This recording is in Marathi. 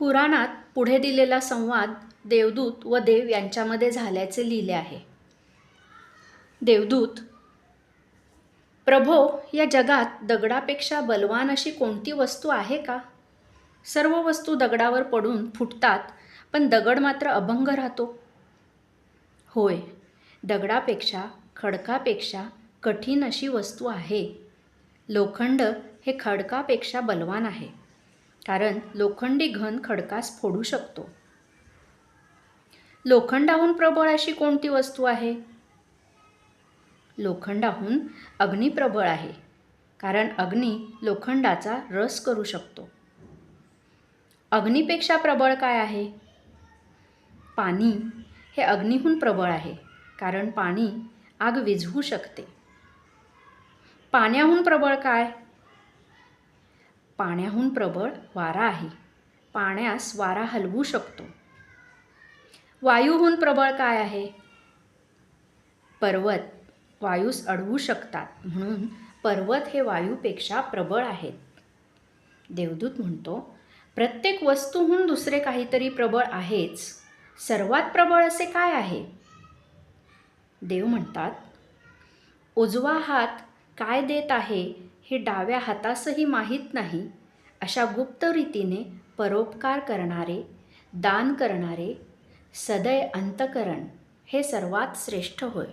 कुराणात पुढे दिलेला संवाद देवदूत व देव यांच्यामध्ये झाल्याचे लिहिले आहे. देवदूत प्रभो या जगात दगडापेक्षा बलवान अशी कोणती वस्तू आहे का? सर्व वस्तू दगडावर पडून फुटतात पण दगड मात्र अभंग राहतो. होय दगडापेक्षा खडकापेक्षा कठीण अशी वस्तू आहे. लोखंड हे खडकापेक्षा बलवान आहे. कारण लोखंडी घन खडकास फोडू शकतो. लोखंडाहून प्रबळ अशी कोणती वस्तू आहे? लोखंडाहून अग्नी प्रबळ आहे कारण अग्नी लोखंडाचा रस करू शकतो. अग्नीपेक्षा प्रबळ काय आहे? पाणी हे अग्नीहून प्रबळ आहे कारण पाणी आग विझवू शकते. पाण्याहून प्रबळ काय? पाण्याहून प्रबळ वारा आहे. पाण्यास वारा हलवू शकतो. वायूहून प्रबळ काय आहे? पर्वत. वायूस अडवू शकतात. म्हणून पर्वत हे वायूपेक्षा प्रबळ आहेत. देवदूत म्हणतो प्रत्येक वस्तूहून दुसरे काहीतरी प्रबळ आहेच. सर्वात प्रबळ असे काय आहे? देव म्हणतात उजवा हात काय देत आहे? हे डाव्या हातासही माहीत नाही अशा गुप्त रीतीने परोपकार करणारे दान करणारे सदय अंतकरण हे सर्वात श्रेष्ठ होय.